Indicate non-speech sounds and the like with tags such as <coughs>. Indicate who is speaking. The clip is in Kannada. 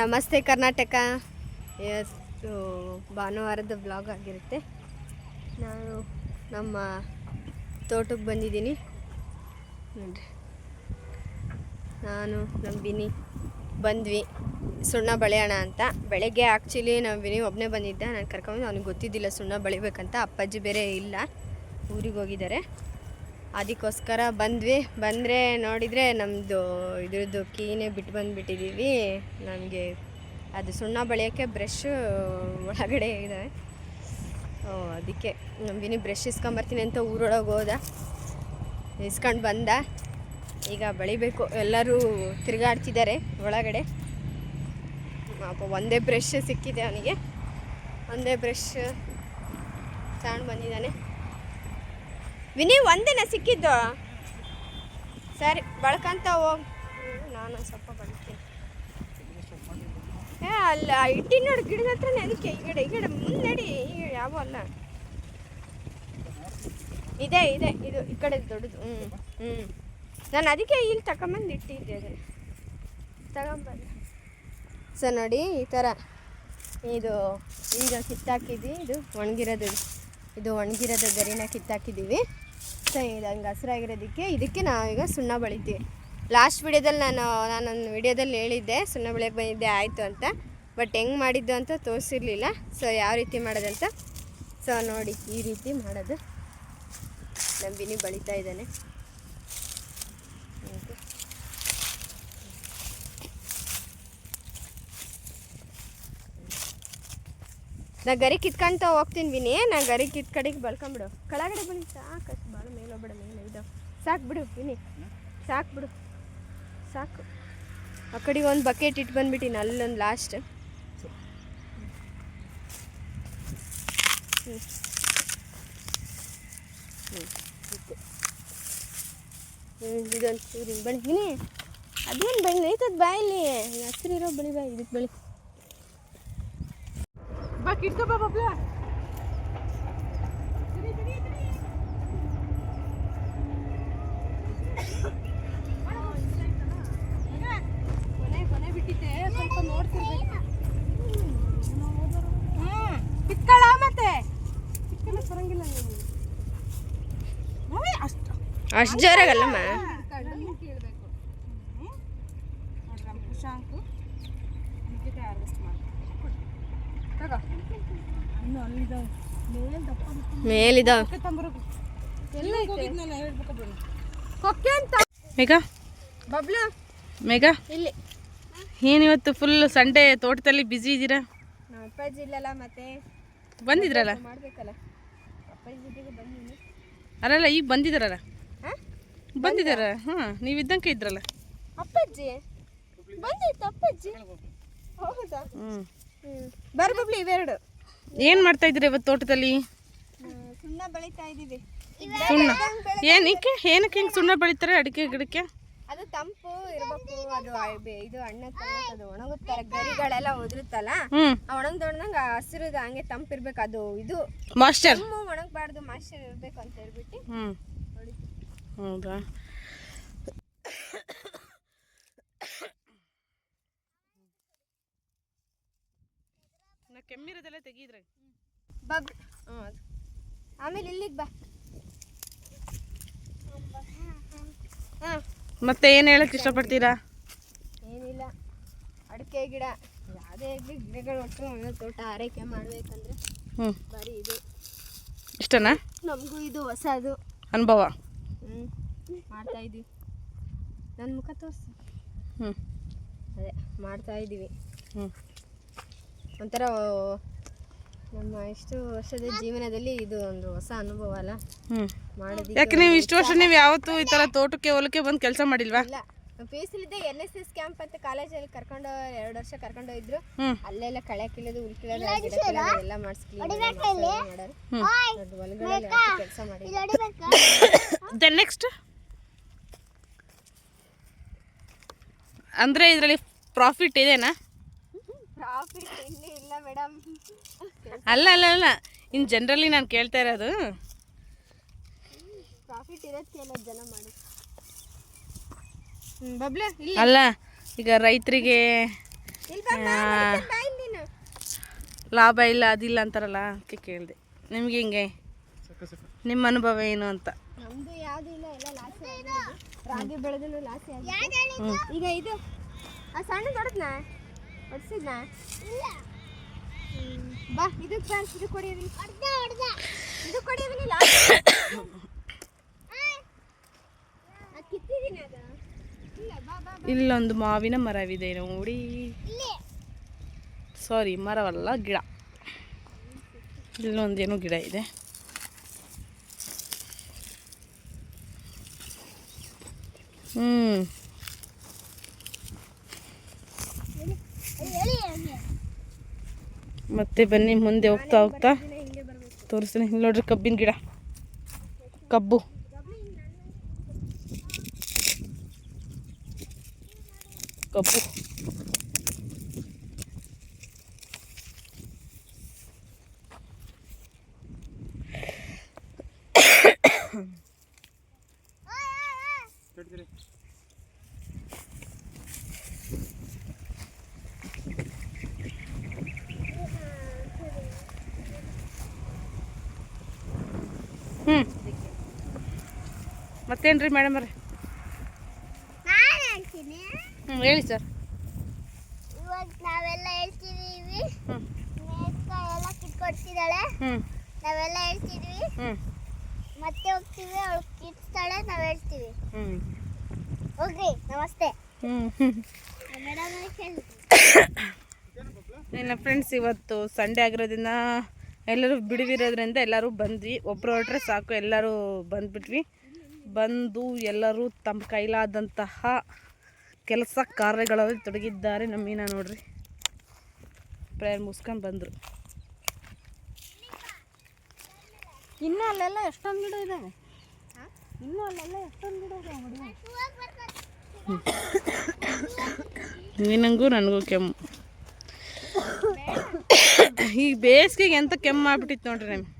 Speaker 1: ನಮಸ್ತೆ ಕರ್ನಾಟಕ. ಎಸ್ ಭಾನುವಾರದ ಬ್ಲಾಗ್ ಆಗಿರುತ್ತೆ. ನಾನು ನಮ್ಮ ತೋಟಕ್ಕೆ ಬಂದಿದ್ದೀನಿ. ನೋಡ್ರಿ. ನಾನು ನಮ್ಮ ಬಿನಿ ಬಂದ್ವಿ. ಸುಣ್ಣ ಬಳೆಯೋಣ ಅಂತ. ಬೆಳಗ್ಗೆ ಆ್ಯಕ್ಚುಲಿ ನಂಬಿನಿ ಬಿನಿ ಒಬ್ಬನೇ ಬಂದಿದ್ದೆ. ನಾನು ಕರ್ಕೊಂಡು ಅವ್ನಿಗೆ ಗೊತ್ತಿದ್ದಿಲ್ಲ ಸುಣ್ಣ ಬಳಿಬೇಕಂತ. ಅಪ್ಪಾಜಿ ಬೇರೆ ಇಲ್ಲ. ಊರಿಗೆ ಹೋಗಿದ್ದಾರೆ. ಅದಕ್ಕೋಸ್ಕರ ಬಂದ್ವಿ. ಬಂದರೆ ನೋಡಿದರೆ ನಮ್ಮದು ಇದ್ರದ್ದು ಕೀನೇ ಬಿಟ್ಟು ಬಂದುಬಿಟ್ಟಿದ್ದೀವಿ ನಮಗೆ ಅದು ಸುಣ್ಣ ಬಳಿಯೋಕ್ಕೆ ಬ್ರಷ್ ಒಳಗಡೆ ಇದ್ದಾವೆ ಓ, ಅದಕ್ಕೆ ನಮ್ಗಿನಿ ಬ್ರಷ್ ಇಸ್ಕೊಂಬರ್ತೀನಿ ಅಂತ ಊರೊಳಗೆ ಹೋದ. ಇಸ್ಕೊಂಡು ಬಂದ. ಈಗ ಬಳಿಬೇಕು. ಎಲ್ಲರೂ ತಿರುಗಾಡ್ತಿದ್ದಾರೆ ಒಳಗಡೆ. ಪಾಪ ಒಂದೇ ಬ್ರಷ್ ಸಿಕ್ಕಿದೆ ಅವನಿಗೆ. ಒಂದೇ ಬ್ರಷ್ ತಗೊಂಡು ಬಂದಿದ್ದಾನೆ. ವಿನಿ ಒಂದಿನ ಸಿಕ್ಕಿದ್ದು? ಸರಿ, ಬಳ್ಕಂತ ಹೋಗ್. ನಾನು ಸ್ವಲ್ಪ ಬಳ್ತೀನಿ. ಏ, ಅಲ್ಲ ಇಟ್ಟಿ ನೋಡಿ, ಗಿಡದ ಹತ್ರ ಅದಕ್ಕೆ ಈ ಗಿಡ ಈ ಗಿಡ ಮುಂದಡಿ ಯಾವ ಅಲ್ಲ. ಇದೆ ಇದೆ, ಇದು ಈ ಕಡೆ ದೊಡ್ಡದು ಹ್ಞೂ ಹ್ಞೂ ನಾನು ಅದಕ್ಕೆ ಇಲ್ಲಿ ತಗೊಂಬಂದು ಇಟ್ಟಿದ್ದೆ ಅದನ್ನು. ತಗೊಂಬಂದು. ನೋಡಿ, ಈ ಥರ ಇದು, ಈಗ ಕಿತ್ತಾಕಿದ್ವಿ, ಇದು ಒಣಗಿರೋದು ಇದು ಒಣಗಿರೋದು ಗರಿನ ಕಿತ್ತಾಕಿದ್ದೀವಿ. ಸೊ ಇದು, ಹಂಗೆ ಹಸ್ರಾಗಿರೋದಕ್ಕೆ ಇದಕ್ಕೆ ನಾವೀಗ ಸುಣ್ಣ ಬಳಿತೀವಿ. ಲಾಸ್ಟ್ ವಿಡಿಯೋದಲ್ಲಿ ನಾನು ನಾನೊಂದು ವಿಡಿಯೋದಲ್ಲಿ ಹೇಳಿದ್ದೆ, ಸುಣ್ಣ ಬೆಳೆಯಕ್ಕೆ ಬಂದಿದ್ದೆ ಆಯಿತು ಅಂತ. ಬಟ್ ಹೆಂಗೆ ಮಾಡಿದ್ದು ಅಂತ ತೋರಿಸಿರ್ಲಿಲ್ಲ. ಸೊ ಯಾವ ರೀತಿ ಮಾಡೋದಂತ? ಸೊ ನೋಡಿ, ಈ ರೀತಿ ಮಾಡೋದು. ನಂಬಿನಿ ಬಿನಿ ಬಳಿತಾ ಇದ್ದಾನೆ ಹೀಗೆ. ನಾ ಗರಿ ಕಿತ್ಕೊಂತ ಹೋಗ್ತೀನಿ ವಿನಿ. ನಾ ಗರಿ ಕಿತ್ ಕಡೆಗೆ ಬಳ್ಕೊಂಬಿಡು ಕೆಳಗಡೆ ಬನ್ನಿ. ಸಾಕಷ್ಟು ಭಾಳ ಮೇಲೆ ಹೋಗ್ಬೇಡ ಮೇಲೆ ಇದಾವೆ. ಸಾಕು ಬಿಡು ವಿನಿ. ಸಾಕು ಬಿಡು. ಸಾಕು. ಆ ಕಡೆಗೆ ಒಂದು ಬಕೆಟ್ ಇಟ್ಟು ಬಂದ್ಬಿಟ್ಟಿನಿ, ಅಲ್ಲೊಂದು ಲಾಸ್ಟ್ ಹ್ಞೂ ಇದೊಂದು ಚೂರು ಬಳಿ ವಿನಿ, ಅದೇನು ಬಳಿ ನೈತದ ಬಾಯಲ್ಲಿ ಇರೋ ಬಳಿ ಬಾಯಿ ಇದಕ್ಕೆ ಬಳಿ
Speaker 2: ಬಾ ಕಿಟ್ಕೋ ಬಾ ಬಬ್ಲ ಕೊನೆ ಕೊನೆ ಬಿಟ್ಟಿದ್ದೆ ಸ್ವಲ್ಪ ನೋಡ್ತಿರ್ಬೇಕು ಹ್ಮ್ ಕಿತ್ಕೊಳ್ಳ ಕಿತ್ಕೊಳ್ಳಕ್ ಬರಂಗಿಲ್ಲ ನೀವು ಅಷ್ಟು
Speaker 1: ಅಷ್ಟು ಜೋರಾಗಲ್ಲಮ್ಮ?
Speaker 2: ಅಂತ.
Speaker 3: ಮೇಘ?
Speaker 1: ಬಬ್ಲು?
Speaker 3: ಮೇಘ?
Speaker 1: ಇಲ್ಲಿ.
Speaker 3: ಏನಿವತ್ತು ಫುಲ್ ಸಂಡೇ ತೋಟದಲ್ಲಿ ಬ್ಯುಸಿ ಇದ್ದೀರಾ?
Speaker 1: ನಮ್ಮ ಅಪ್ಪಾಜಿ ಇಲ್ಲಲ್ಲ ಮತ್ತೆ.
Speaker 3: ಬಂದಿದ್ರಲ್ಲ? ಅಲ್ಲಲ್ಲ ಈಗ ಬಂದಿದ್ದಾರಲ್ಲ?
Speaker 1: ಬಂದಿದಾರ
Speaker 3: ಬಂದಿದ್ದಾರ? ಹಾಂ ನೀವು ಇದ್ದಂಗೆ ಇದ್ರಲ್ಲ.
Speaker 1: ಅಪ್ಪಾಜಿ? ಬಂದಿತ್ತು ಅಪ್ಪಾಜಿ. ಹೌದಾ?
Speaker 3: ಹ್ಞೂ
Speaker 1: ಬರ ಬರ್ ಬಬ್ಲಿ ಇವೆರಡು.
Speaker 3: ಏನು ಮಾಡ್ತಾ ಇದ್ರಿ ಇವತ್ತು ತೋಟದಲ್ಲಿ?
Speaker 1: ಸುಣ್ಣ ಬೆಳಿತಾ ಇದ್ದೀವಿ.
Speaker 3: ಸುಣ್ಣ. ಏನಕ್ಕೆ ಏನಕ್ಕೆ ಹಿಂಗೆ ಸುಣ್ಣ ಬೆಳಿತಾರೆ ಅಡಿಕೆ ಗಿಡಕ್ಕೆ?
Speaker 1: ಅದು ತಂಪು ಇರಬೇಕು ಅದು ಇದು ಹಣ್ಣ ಅದು ಒಣಗುತ್ತಾರೆ. ಗರಿಗಳೆಲ್ಲ ಉದುರುತ್ತಲ್ಲ ಒಣಗ್ದ ಒಣದಂಗೆ ಹಸಿರುದು ಹಂಗೆ ತಂಪು ಇರ್ಬೇಕು. ಅದು ಇದು
Speaker 3: ಮಾಸ್ಟರ್
Speaker 1: ಒಣಗಬಾರ್ದು ಮಾಸ್ಟರ್ ಇರ್ಬೇಕು ಅಂತ ಹೇಳ್ಬಿಟ್ಟು
Speaker 3: ಹೌದಾ? ಕೆಮ್ಮಿರೋದೆಲ್ಲ ತೆಗೀದ್ರೆ.
Speaker 1: ಬಬ್ ಹ್ಞೂ ಅದು. ಆಮೇಲೆ ಇಲ್ಲಿಗೆ ಬಾ. ಹಾಂ
Speaker 3: ಮತ್ತೆ ಏನು ಹೇಳಕ್ಕೆ ಇಷ್ಟಪಡ್ತೀರಾ?
Speaker 1: ಏನಿಲ್ಲ. ಅಡಿಕೆ ಗಿಡ ಯಾವುದೇ ಆಗಲಿ ಗಿಡಗಳು ಒಟ್ಟು ಮನೆ ತೋಟ ಆರೈಕೆ ಮಾಡ್ಬೇಕಂದ್ರೆ
Speaker 3: ಹ್ಞೂ
Speaker 1: ಬರೀ ಇದು.
Speaker 3: ಇಷ್ಟನಾ?
Speaker 1: ನಮಗೂ ಇದು ಹೊಸದು.
Speaker 3: ಅನುಭವ.
Speaker 1: ಹ್ಞೂ ಮಾಡ್ತಾ ಇದೀವಿ. ನನ್ನ ಮುಖ ತೋರಿಸಿ.
Speaker 3: ಹ್ಞೂ
Speaker 1: ಅದೇ ಮಾಡ್ತಾ ಇದ್ದೀವಿ
Speaker 3: ಹ್ಞೂ
Speaker 1: ಒಂಥರ ನಮ್ಮ ಇಷ್ಟು ವರ್ಷದ ಜೀವನದಲ್ಲಿ ಇದು ಒಂದು ಹೊಸ ಅನುಭವ ಅಲ್ಲ.
Speaker 3: ಹ್ಞೂ
Speaker 1: ಮಾಡೋದಿಕ್ಕೆ
Speaker 3: ಯಾಕೆ ನೀವು ಇಷ್ಟು ವರ್ಷ ನೀವು ಯಾವತ್ತೂ ಈ ಥರ ತೋಟಕ್ಕೆ ಹೊಲಕ್ಕೆ ಬಂದು ಕೆಲಸ ಮಾಡಿಲ್ವಾ?
Speaker 1: ಇಲ್ಲ. ಪಿ ಯು ಸಿಲಿದ್ದೆ ಎನ್ ಎಸ್ ಎಸ್ ಕ್ಯಾಂಪ್ ಅಂತ ಕಾಲೇಜಲ್ಲಿ ಕರ್ಕೊಂಡು ಎರಡು ವರ್ಷ ಕರ್ಕೊಂಡು ಹೋಗಿದ್ರು. ಅಲ್ಲೆಲ್ಲ ಕಳೆ ಕೀಳೋದು ಉಲ್ ಕೀಳೋದು ಗಿಡ ಕೀಳೋದು ಎಲ್ಲ ಮಾಡಿಸಿ ಮಾಡೋರು. ಹೊಲಗಳಲ್ಲಿ ಕೆಲಸ ಮಾಡಿ
Speaker 3: ದೆನ್ ನೆಕ್ಸ್ಟ್ ಅಂದರೆ ಇದರಲ್ಲಿ ಪ್ರಾಫಿಟ್ ಇದೆನಾ?
Speaker 1: ಪ್ರಾಫಿಟ್ ಇಲ್ಲಿ ಇಲ್ಲ ಮೇಡಮ್
Speaker 3: ಅಲ್ಲ ಅಲ್ಲ ಅಲ್ಲ. ಇನ್ ಜನರಲಿ ನಾನು ಕೇಳ್ತಾ ಇರೋದು.
Speaker 1: ಪ್ರಾಫಿಟ್ ಜನ ಮಾಡಿ ಬಬ್ಲೆ ಇಲ್ಲಿ.
Speaker 3: ಅಲ್ಲ ಈಗ ರೈತರಿಗೆ
Speaker 1: ಇಲ್ಲಿ ಬಾ, ಬಾ, ನಡ್ಕೊಂಡ್ ಬಾ ಇಲ್ಲಿ ನೀನು.
Speaker 3: ಲಾಭ ಇಲ್ಲ ಅದಿಲ್ಲ ಅಂತಾರಲ್ಲ ಅದಕ್ಕೆ ಕೇಳಿದೆ. ನಿಮ್ಗೆ ಹಿಂಗೆ? ನಿಮ್ಮ ಅನುಭವ ಏನು ಅಂತ?
Speaker 1: ನಮ್ದು ಯಾವ್ದು ಇಲ್ಲ ಎಲ್ಲ ಲಾಸಿ ರಾಗಿ ಬೆಳೆದ್ರು ಲಾಸಿ ಆಗಿದೆ. ಈಗ ಇದು ಆ ಸಣ್ಣ ದೊಡ್ಡದ್ನ? ಹೊಡ್ಸಿದ್ನ ಹ್ಮ್. ಬಾ ಇದಕ್ಕೆ ಬಾ ಇದು ಕೊಡಿ ಅದನ್ನ. ಇದು ಕೊಡಿ ಅದನ್ನಿಲ್ಲ <coughs> ಕಿತ್ತಿದ್ದೀನಿ ಅದು ಇಲ್ಲ ಬಾ ಬಾ
Speaker 3: ಇಲ್ಲೊಂದು ಮಾವಿನ ಮರವಿದೆ ನೋಡಿ. ಸಾರಿ ಮರವಲ್ಲ ಗಿಡ. ಇಲ್ಲೊಂದೇನು ಗಿಡ ಇದೆ. ಹ್ಞೂ ಮತ್ತೆ ಬನ್ನಿ ಮುಂದೆ ಹೋಗ್ತಾ ಹೋಗ್ತಾ ತೋರಿಸ್ತೀನಿ. ಇಲ್ಲಿ ನೋಡ್ರಿ ಕಬ್ಬಿನ ಗಿಡ. ಕಬ್ಬು. ಕಬ್ಬು ಹ್ಞೂ ಮತ್ತೇನ್ರಿ ಮೇಡಮ್ ಅವ್ರೆ?
Speaker 4: ನಾನು ಹೇಳ್ತೀನಿ.
Speaker 3: ಹ್ಞೂ ಹೇಳಿ ಸರ್
Speaker 4: ಇವಾಗ ನಾವೆಲ್ಲ ಮೇಸ್ಕ ಎಲ್ಲ ಕಿತ್ಕೊಡ್ತಿದ್ದಾಳೆ ನಾವೆಲ್ಲ ಹೇಳ್ತಿದ್ವಿ ಮತ್ತೆ ಹೋಗ್ತೀವಿ ಅವಳು ಕಿತ್ತಾಳೆ ನಾವು ಹೇಳ್ತೀವಿ. ಹೋಗ್ರಿ ನಮಸ್ತೆ.
Speaker 3: ನನ್ನ ಫ್ರೆಂಡ್ಸ್ ಇವತ್ತು ಸಂಡೇ ಆಗಿರೋದ್ರಿಂದ ಎಲ್ಲರೂ ಬಿಡುವಿರೋದ್ರಿಂದ ಎಲ್ಲರೂ ಬಂದ್ವಿ. ಒಬ್ಬರು ಹೊರಟ್ರೆ ಸಾಕು ಎಲ್ಲರೂ ಬಂದ್ಬಿಟ್ವಿ. ಬಂದು ಎಲ್ಲರೂ ತಮ್ಮ ಕೈಲಾದಂತಹ ಕೆಲಸ ಕಾರ್ಯಗಳಲ್ಲಿ ತೊಡಗಿದ್ದಾರೆ. ನಮ್ಮ ಮೀನ ನೋಡ್ರಿ. ಪ್ರೇಯರ್ ಮುಗಿಸ್ಕೊಂಡು ಬಂದರು.
Speaker 2: ಇನ್ನೂ ಅಲ್ಲೆಲ್ಲ ಎಷ್ಟೊಂದು ಗಿಡ ಇದ್ದಾವೆ ಇನ್ನು ಅಲ್ಲೆಲ್ಲ ಎಷ್ಟೊಂದು ಗಿಡ ಇದಾವೆ
Speaker 3: ನಿನಗೂ ನನಗೂ ಕೆಮ್ಮು. ಈಗ ಬೇಸಿಗೆಗೆ ಎಂತ ಕೆಮ್ಮು ಆಗ್ಬಿಟ್ಟಿತ್ತು ನೋಡ್ರಿ ನಮ್ಗೆ.